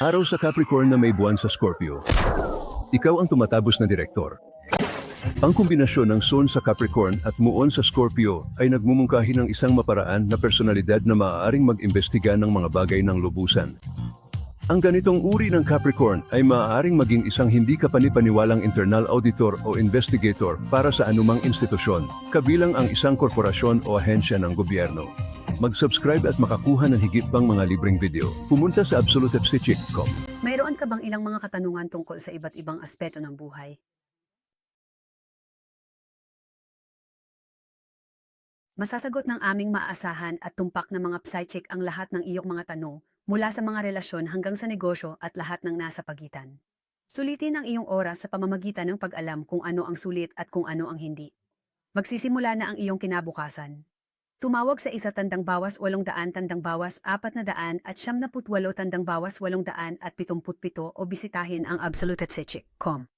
Araw sa Capricorn na may buwan sa Scorpio. Ikaw ang tumatapos na direktor. Ang kombinasyon ng Sun sa Capricorn at Muon sa Scorpio ay nagmumungkahi ng isang maparaan na personalidad na maaaring mag-imbestiga ng mga bagay ng lubusan. Ang ganitong uri ng Capricorn ay maaaring maging isang hindi kapanipaniwalang internal auditor o investigator para sa anumang institusyon, kabilang ang isang korporasyon o ahensya ng gobyerno. Mag-subscribe at makakuha ng higit pang mga libreng video. Pumunta sa absolutepsychic.com. Mayroon ka bang ilang mga katanungan tungkol sa iba't ibang aspeto ng buhay? Masasagot ng aming maaasahan at tumpak na mga psychic ang lahat ng iyong mga tanong, mula sa mga relasyon hanggang sa negosyo at lahat ng nasa pagitan. Sulitin ang iyong oras sa pamamagitan ng pag-alam kung ano ang sulit at kung ano ang hindi. Magsisimula na ang iyong kinabukasan. Tumawag sa isa tandang bawas walong daan tandang bawas apat na daan at siyam na putwalo tandang bawas walong daan at pitumput pito o bisitahin ang absolutetsichik.com.